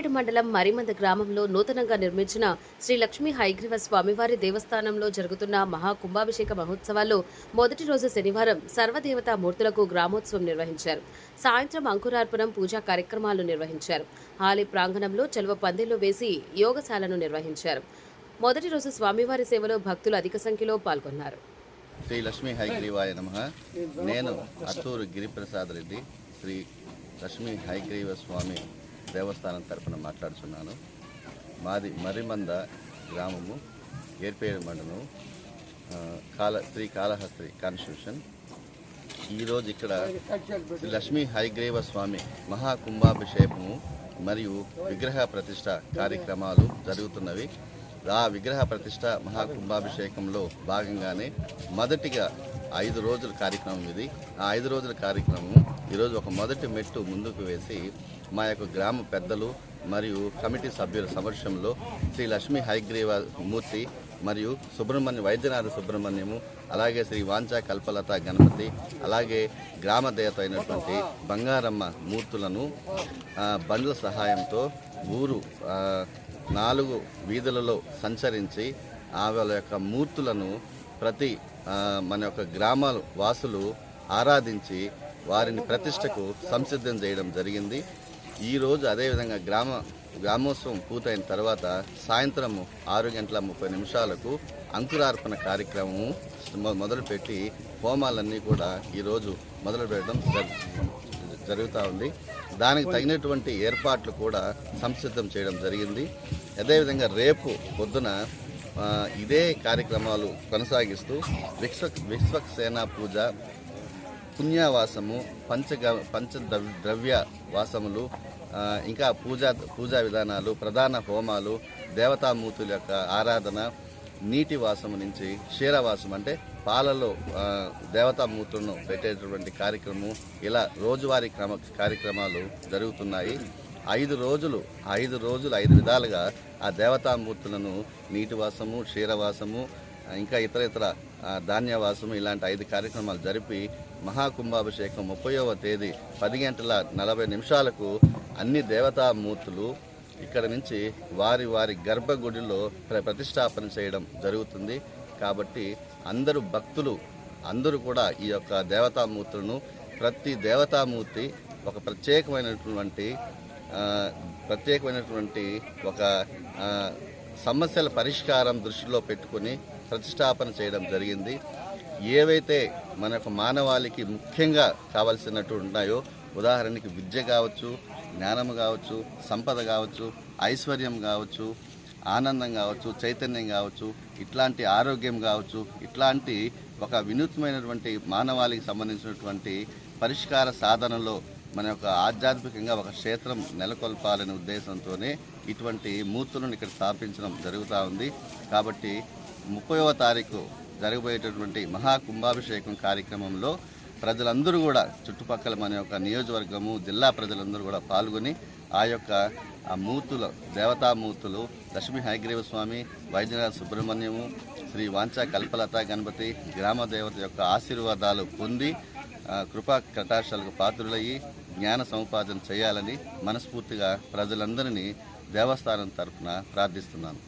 ఏర్పేడు మండలం మరిమంద గ్రామంలో నూతనంగా నిర్మించిన శ్రీ లక్ష్మీ హైగ్రీవ స్వామివారి దేవస్థానంలో జరుగుతున్న మహా కుంభాభిషేక మహోత్సవాల్లో మొదటి రోజు శనివారం సర్వదేవతా మూర్తులకు గ్రామోత్సవం నిర్వహించారు. సాయంత్రం అంకురార్పణం పూజా కార్యక్రమాలు నిర్వహించారు. హాలి ప్రాంగణంలో చెలువ పందిళ్ళు వేసి యోగశాలను నిర్వహించారు. మొదటి రోజు స్వామివారి సేవలో భక్తులు అధిక సంఖ్యలో పాల్గొన్నారు. శ్రీ లక్ష్మీ హైగ్రీవాయ నమ. నేను అత్తూరు గిరిప్రసాద్ రెడ్డి శ్రీ లక్ష్మీ హైగ్రీవ స్వామి దేవస్థానం తరపున మాట్లాడుతున్నాను మాది మరిమంద గ్రామము ఏర్పేరు మండలం కాల శ్రీ కాళహస్త్రి కాన్స్టిట్యూషన్. ఈరోజు ఇక్కడ శ్రీ లక్ష్మీ హరిగ్రీవ స్వామి మహాకుంభాభిషేకము మరియు విగ్రహ ప్రతిష్ట కార్యక్రమాలు జరుగుతున్నవి. ఆ విగ్రహ ప్రతిష్ట మహాకుంభాభిషేకంలో భాగంగానే మొదటిగా ఐదు రోజుల కార్యక్రమం ఇది. ఆ ఐదు రోజుల కార్యక్రమం ఈరోజు ఒక మొదటి మెట్టు ముందుకు వేసి మా యొక్క గ్రామ పెద్దలు మరియు కమిటీ సభ్యుల సమక్షంలో శ్రీ లక్ష్మీ హైగ్రీవ మూర్తి మరియు సుబ్రహ్మణ్య వైద్యనాథ సుబ్రహ్మణ్యము అలాగే శ్రీ వాంచా కల్పలత గణపతి అలాగే గ్రామ దేవత అయినటువంటి బంగారమ్మ మూర్తులను బండ్ల సహాయంతో ఊరు నాలుగు వీధులలో సంచరించి ఆ వాళ్ళ యొక్క మూర్తులను ప్రతి మన యొక్క గ్రామాల వాసులు ఆరాధించి వారిని ప్రతిష్టకు సంసిద్ధం చేయడం జరిగింది. ఈరోజు అదేవిధంగా గ్రామ గ్రామోత్సవం పూర్తయిన తర్వాత సాయంత్రం ఆరు గంటల ముప్పై నిమిషాలకు అంకురార్పణ కార్యక్రమము మొదలుపెట్టి హోమాలన్నీ కూడా ఈరోజు మొదలు పెట్టడం జరుగుతూ ఉంది. దానికి తగినటువంటి ఏర్పాట్లు కూడా సంసిద్ధం చేయడం జరిగింది. అదేవిధంగా రేపు పొద్దున ఇదే కార్యక్రమాలు కొనసాగిస్తూ విశ్వ విశ్వక్సేన పూజ పుణ్యవాసము పంచగ పంచ ద్రవ్- ద్రవ్య వాసములు ఇంకా పూజా పూజా విధానాలు ప్రధాన హోమాలు దేవతామూర్తుల యొక్క ఆరాధన నీటి వాసము నుంచి క్షీరవాసం అంటే పాలలో దేవతామూర్తులను పెట్టేటటువంటి కార్యక్రమం ఇలా రోజువారీ క్రమ కార్యక్రమాలు జరుగుతున్నాయి. ఐదు రోజులు ఐదు రోజులు ఐదు విధాలుగా ఆ దేవతామూర్తులను నీటివాసము క్షీరవాసము ఇంకా ఇతర ఇతర ధాన్యవాసము ఇలాంటి ఐదు కార్యక్రమాలు జరిపి మహాకుంభాభిషేకం ముప్పైవ తేదీ పది గంటల నలభై నిమిషాలకు అన్ని దేవతామూర్తులు ఇక్కడ నుంచి వారి వారి గర్భగుడిలో ప్ర- ప్రతిష్టాపన చేయడం జరుగుతుంది. కాబట్టి అందరూ భక్తులు అందరూ కూడా ఈ యొక్క దేవతామూర్తులను ప్రతి దేవతామూర్తి ఒక ప్రత్యేకమైనటువంటి ప్రత్యేకమైనటువంటి ఒక సమస్యల పరిష్కారం దృష్టిలో పెట్టుకుని ప్రతిష్టాపన చేయడం జరిగింది. ఏవైతే మన యొక్క మానవాళికి ముఖ్యంగా కావలసినట్టు ఉన్నాయో ఉదాహరణకి విద్య కావచ్చు జ్ఞానం కావచ్చు సంపద కావచ్చు ఐశ్వర్యం కావచ్చు ఆనందం కావచ్చు చైతన్యం కావచ్చు ఇట్లాంటి ఆరోగ్యం కావచ్చు ఇట్లాంటి ఒక వినూత్నమైనటువంటి మానవాళికి సంబంధించినటువంటి పరిష్కార సాధనలో మన యొక్క ఆధ్యాత్మికంగా ఒక క్షేత్రం నెలకొల్పాలనే ఉద్దేశంతోనే ఇటువంటి మూర్తులను ఇక్కడ స్థాపించడం జరుగుతూ ఉంది. కాబట్టి ముప్పైవ తారీఖు జరగబోయేటటువంటి మహాకుంభాభిషేకం కార్యక్రమంలో ప్రజలందరూ కూడా చుట్టుపక్కల మన యొక్క నియోజకవర్గము జిల్లా ప్రజలందరూ కూడా పాల్గొని ఆ యొక్క ఆ మూర్తుల దేవతామూర్తులు లక్ష్మీ హయగ్రీవ స్వామి వైద్యనాథ సుబ్రహ్మణ్యము శ్రీ వాంచా కల్పలత గణపతి గ్రామ దేవత యొక్క ఆశీర్వాదాలు పొంది కృపా కటాక్షాలకు పాత్రులయ్యి జ్ఞాన సముపాదన చేయాలని మనస్ఫూర్తిగా ప్రజలందరినీ దేవస్థానం తరఫున ప్రార్థిస్తున్నాను.